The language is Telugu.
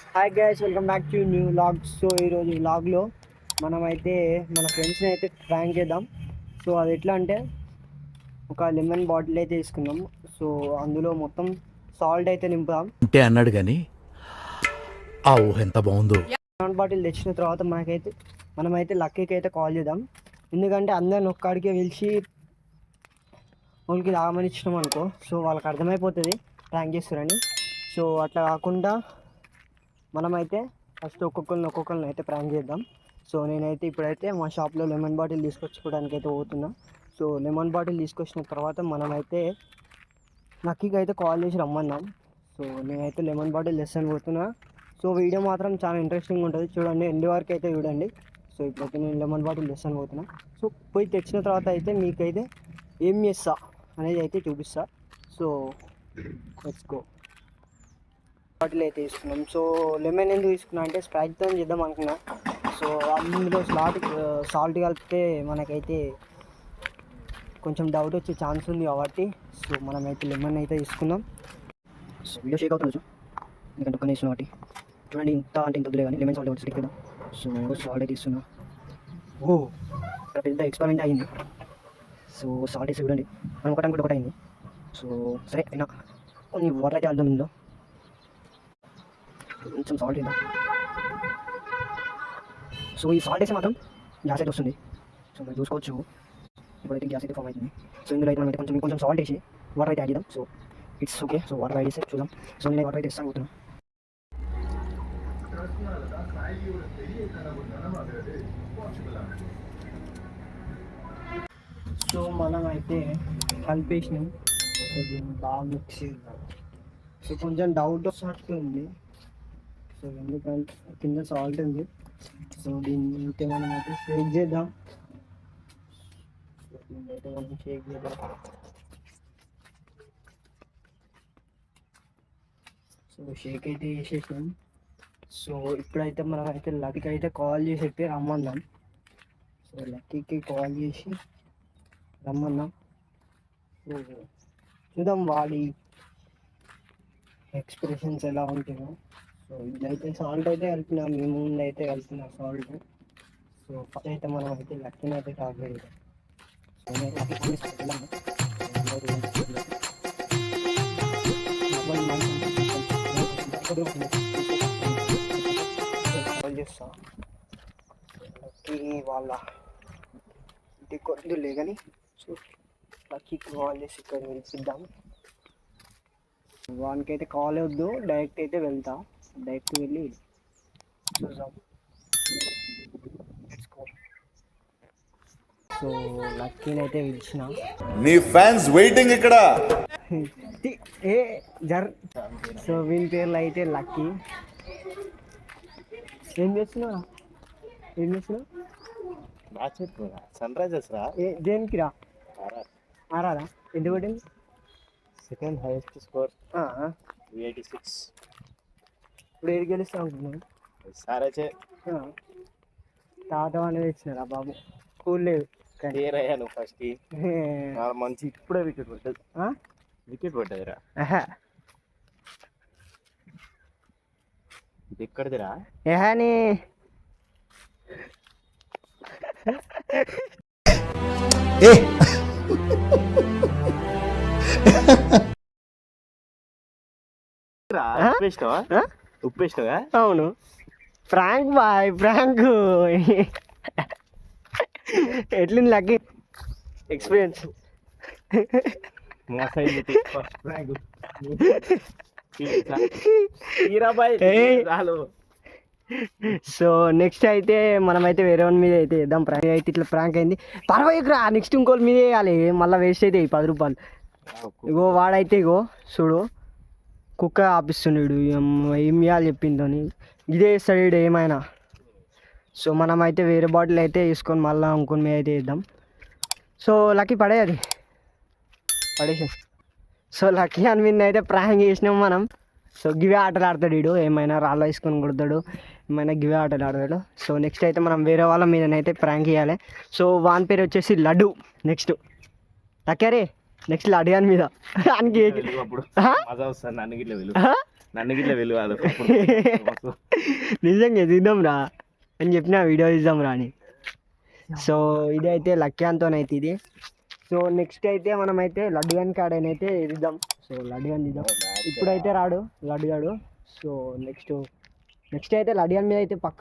Hi guys welcome back to new vlog so ఈరోజు వ్లాగ్లో మనమైతే మన ఫ్రెండ్స్ని అయితే ప్రాంక్ చేద్దాం. సో అది ఎట్లా అంటే ఒక లెమన్ బాటిల్ అయితే తీసుకున్నాం. సో అందులో మొత్తం సాల్ట్ అయితే నింపుదాం. అంటే అన్నాడు కానీ ఆ ఊహ ఎంత బాగుందో. లెమన్ బాటిల్ తెచ్చిన తర్వాత మనకైతే మనమైతే లక్కీకి అయితే కాల్ చేద్దాం. ఎందుకంటే అందరిని ఒక్కడికే పిలిచి వాళ్ళకి తాగమని ఇచ్చినాం అనుకో. సో వాళ్ళకి అర్థమైపోతుంది ప్రాంక్ చేస్తారని. సో అట్లా కాకుండా మనమైతే ఫస్ట్ ఒక్కొక్కరిని ఒక్కొక్కరిని అయితే ప్రాంక్ చేద్దాం. సో నేనైతే ఇప్పుడైతే మా షాప్లో లెమన్ బాటిల్ తీసుకొచ్చుకోవడానికి అయితే పోతున్నా. సో లెమన్ బాటిల్ తీసుకొచ్చిన తర్వాత మనమైతే నక్కీకి అయితే కాల్ చేసి రమ్మన్నాం. సో నేనైతే లెమన్ బాటిల్ లెసన్ పోతున్నా. సో వీడియో మాత్రం చాలా ఇంట్రెస్టింగ్ ఉంటుంది. చూడండి ఎండ్ వరకు అయితే చూడండి. సో ఇప్పుడైతే నేను లెమన్ బాటిల్ లెసన్ పోతున్నా. సో పోయి తెచ్చిన తర్వాత అయితే మీకైతే ఏం చేస్తా అనేది అయితే చూపిస్తా. సో లెట్స్ గో బాటిల్ అయితే తీసుకున్నాం సో లెమన్ ఎందుకు తీసుకున్నా అంటే స్ప్రైట్తో చేద్దాం అనుకున్నా. సో అందులో స్లాట్ సాల్ట్ కలిపితే మనకైతే కొంచెం డౌట్ వచ్చే ఛాన్స్ ఉంది కాబట్టి సో మనం అయితే లెమన్ అయితే తీసుకున్నాం. సో వీడియో షేక్ అవుతుంది చూ. ఎందుకంటే ఒక్క వేసిన వాటి. చూడండి ఇంత అంటే ఇంత వదిలే కానీ లెమన్ సాల్ట్ ఒకటి కదా సో సాల్ట్ అయితే ఇస్తున్నా ఓ ఇక్కడ పెద్ద ఎక్స్పెరిమెంట్ అయింది. సో సాల్ట్ వేసి చూడండి. మనం ఒకటి అనుకుంటే ఒకటి అయింది. సో సరే అయినా. కొన్ని వాటర్ అయితే అర్థం ఇందులో. కొంచెం సాల్ట్ వేద్దాం సో ఈ సాల్ట్ వేస్తే మాత్రం గ్యాస్ అయితే వస్తుంది. సో మీరు చూసుకోవచ్చు. ఇప్పుడైతే గ్యాస్ అయితే ఫామ్ అవుతుంది. సో ఇందులో అయితే మనం కొంచెం కొంచెం సాల్ట్ వేసి వాటర్ అయితే యాడ్ చేద్దాం. So it's okay so water add చేస్తే చూద్దాం. సో నేను వాటర్ అయితే ఇస్తాను పోతున్నాను సో మనం అయితే కలిపేసినాం సో దీన్ని బాగా మిక్స్ చేద్దాం. సో కొంచెం డౌట్ వస్తున్నట్టు ఉంది. సో ఎందుకంటే కింద సాల్ట్ ఉంది. సో దీన్ని అయితే మనం అయితే షేక్ చేద్దాం. సో దీన్ని అయితే మనం షేక్ చేద్దాం. సో షేక్ అయితే చేసేసాం. సో ఇప్పుడైతే మనం అయితే లక్కీకి అయితే కాల్ చేసి అయితే రమ్మన్నాం. సో లక్కీకి కాల్ చేసి రమ్మన్నాం. సో చూద్దాం వాడి ఎక్స్ప్రెషన్స్ ఎలా ఉంటాయో. సో ఇదైతే సాల్ట్ అయితే వెళ్తున్నాం మేము ముందు అయితే వెళ్తున్నాం సాల్ట్ సో ఫస్ట్ అయితే మనం అయితే లక్కిన అయితే టాక్ కాల్ చేస్తా. లక్కీ వాళ్ళ ఇంటికి కొద్దిలే కానీ సో లక్కీకి కాల్ చేసి ఇక్కడ పిలిపిద్దాం. వానికి అయితే కాల్ వద్దు డైరెక్ట్ అయితే వెళ్తాం. డైరెక్ట్ వెళ్ళి go. సో లక్కీని అయితే పిలిచిన. నీ ఫ్యాన్స్ వెయిటింగ్ ఇక్కడ. ఏ జర్. సో వీని పేర్లు అయితే లక్కీ. ఏం చేస్తున్నావు? ఏం చేస్తున్నావు? సన్ రైజర్స్ రా. ఏ దేనికి రా? ఆరారా ఎంత పడింది? Second highest score. ఆ, ఎయిటీ సిక్స్. ఇప్పుడు ఏది గెలుస్తా అనుకున్నాను సారైతే ఆ. తాత అనేది ఇచ్చినారా బాబు? కూల్ లేదు. అయ్యాను ఫస్ట్. మంచి ఇప్పుడే వికెట్ పడ్డది ఆ? వికెట్ పడ్డదిరా ఎక్కడిదిరా? ఏహాని? ఉప్పేసినావా అవును. Prank boy prank. ఎట్లుంది లక్కీ? ఎక్స్పీరియన్స్. సో నెక్స్ట్ అయితే మనమైతే వేరే వాళ్ళ మీద అయితే వేద్దాం. ప్రాంక్ అయితే ఇట్లా ప్రాంక్ అయింది. పర్వాలేదు రా నెక్స్ట్ ఇంకోళ్ళ మీద వేయాలి. మళ్ళీ వేస్ట్ అయితే పది రూపాయలు. ఇగో వాడైతే ఇగో చూడు. కుక్క ఆపిస్తున్నాడు ఏం- ఏం చేయాలి చెప్పిందో ఇదే వేస్తాడు ఏమైనా. సో మనం అయితే వేరే బాటిల్ అయితే వేసుకొని మళ్ళీ ఇంకొని మీద అయితే వేద్దాం. సో లక్కీ పడేది పడేసి. సో లక్కీ అని మీద అయితే ప్రాంక్ చేసినాం మనం. సో గివే ఆటలు ఆడతాడు వీడు. ఏమైనా రాళ్ళు వేసుకొని కొడతాడు. ఏమైనా గివే ఆటలు ఆడతాడు. సో నెక్స్ట్ అయితే మనం వేరే వాళ్ళ మీదనైతే ప్రాంక్ చేయాలి. సో వాని పేరు వచ్చేసి లడ్డు. నెక్స్ట్. లక్కరే నెక్స్ట్ అని మీద. నన్ను గిట్ల నిజంగా తీద్దాం రా అని చెప్పిన వీడియో తీద్దాం రా అని. సో ఇదైతే లక్ష్యాంతోనైతే ఇది. సో నెక్స్ట్ అయితే మనమైతే లడ్డు గన్ కాడనైతే ఇద్దాం సో లడ్డు గన్ తీద్దాం. ఇప్పుడైతే రాడు లడ్డు గాడు. సో నెక్స్ట్ నెక్స్ట్ అయితే లడ్డు గన్ మీద అయితే పక్క